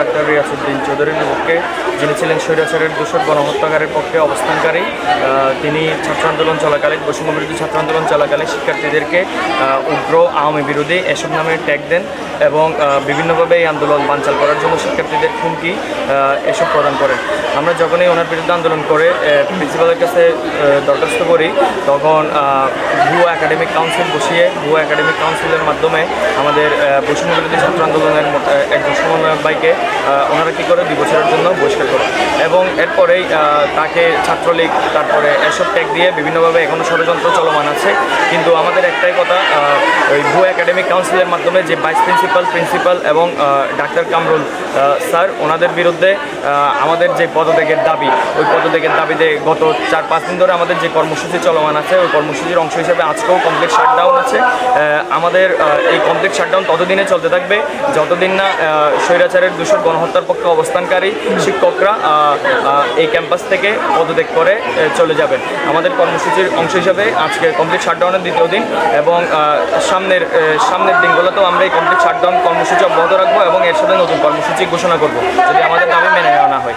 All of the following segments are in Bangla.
ডাক্তার রিয়াসুদ্দিন চৌধুরীর পক্ষে যিনি ছিলেন স্বৈরাচারের দূষণ গণহত্যাকারের পক্ষে অবস্থানকারী তিনি ছাত্র আন্দোলন চলাকালীন বৈষম্য বিরোধী ছাত্র আন্দোলন চলাকালীন শিক্ষার্থীদেরকে উগ্র আওয়ামী বিরোধী এসব নামে ট্যাগ দেন এবং বিভিন্নভাবে এই আন্দোলন বানচাল করার জন্য শিক্ষার্থীদের হুমকি এসব প্রদান করেন। আমরা যখনই ওনার বিরুদ্ধে আন্দোলন করে প্রিন্সিপালের কাছে দরখাস্ত করি তখন ভুয়ো একাডেমিক কাউন্সিল বসিয়ে ভুয়ো একাডেমিক কাউন্সিলের মাধ্যমে আমাদের বৈষম্য বিরোধী ছাত্র আন্দোলনের একজন সমন্বয়ক আহ, ওনারা কী করে দুই বছরের জন্য বহিষ্কার করে? এবং এরপরেই তাকে ছাত্রলীগ, তারপরে এসব ট্যাগ দিয়ে বিভিন্নভাবে এখনও ষড়যন্ত্র চলমান আছে। কিন্তু আমাদের একটাই কথা ওই ভুয়ো একাডেমিক কাউন্সিলের মাধ্যমে যে ভাইস প্রিন্সিপাল প্রিন্সিপাল এবং ডাক্তার কামরুল স্যার, ওনাদের বিরুদ্ধে আমাদের যে পদত্যাগের দাবি, ওই পদত্যাগের দাবিতে গত চার পাঁচ দিন ধরে আমাদের যে কর্মসূচি চলমান আছে, ওই কর্মসূচির অংশ হিসেবে আজকেও কমপ্লিট শাটডাউন আছে। আমাদের এই কমপ্লিট শাটডাউন ততদিনে চলতে থাকবে, যতদিন না স্বৈরাচারের স্বৈরাচারের দূষণ গণহত্যার পক্ষে অবস্থানকারী শিক্ষকরা এই ক্যাম্পাস থেকে পদত্যাগ করে চলে যাবেন। আমাদের কর্মসূচির অংশ হিসাবে আজকে কমপ্লিট শাটডাউনের দ্বিতীয় দিন এবং সামনের সামনের দিনগুলোতেও আমরা এই কমপ্লিট শাটডাউন কর্মসূচি অব্যাহত রাখব এবং এর সাথে নতুন কর্মসূচি ঘোষণা করব, যদি আমাদের দাবি মেনে নেওয়া না হয়।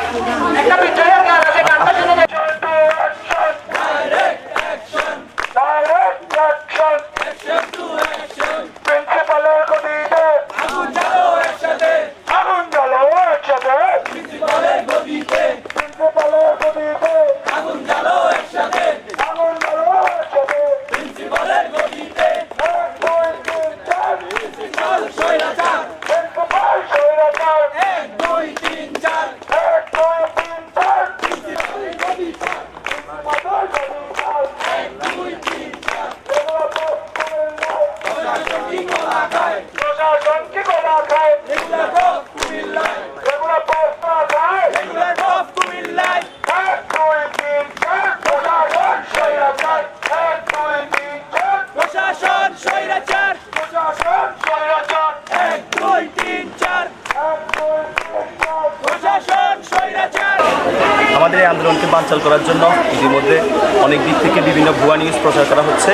আন্দোলনকে বানচাল করার জন্য ইতিমধ্যে অনেক দিক থেকে বিভিন্ন ভুয়া নিউজ প্রচার করা হচ্ছে।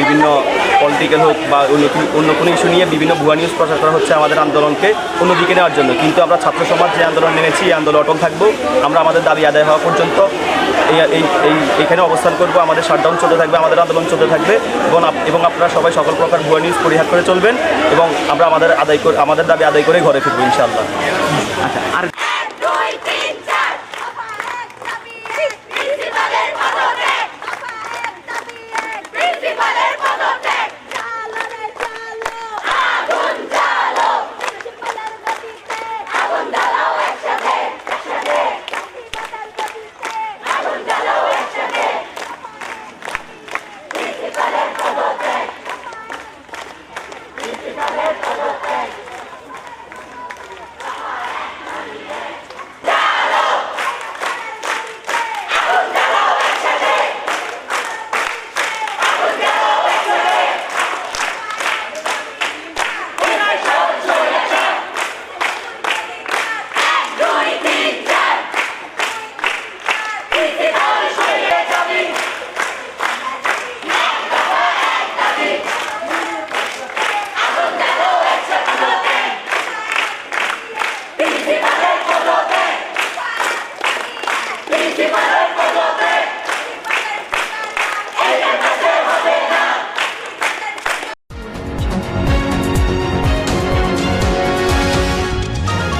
বিভিন্ন পলিটিক্যাল হোক বা অন্য অন্য কোনো ইস্যু নিয়ে বিভিন্ন ভুয়া নিউজ প্রচার করা হচ্ছে আমাদের আন্দোলনকে অন্যদিকে নেওয়ার জন্য। কিন্তু আমরা ছাত্র সমাজ যে আন্দোলন নেমেছি, এই আন্দোলন অটল থাকব। আমরা আমাদের দাবি আদায় হওয়া পর্যন্ত এই এই এখানে অবস্থান করব, আমাদের শাটডাউন চলতে থাকবে, আমাদের আন্দোলন চলতে থাকবে এবং এবং আপনারা সবাই সকল প্রকার ভুয়া নিউজ পরিহার করে চলবেন এবং আমরা আমাদের আদায় করে, আমাদের দাবি আদায় করে ঘরে ফিরবো, ইনশাআল্লাহ। এক দুই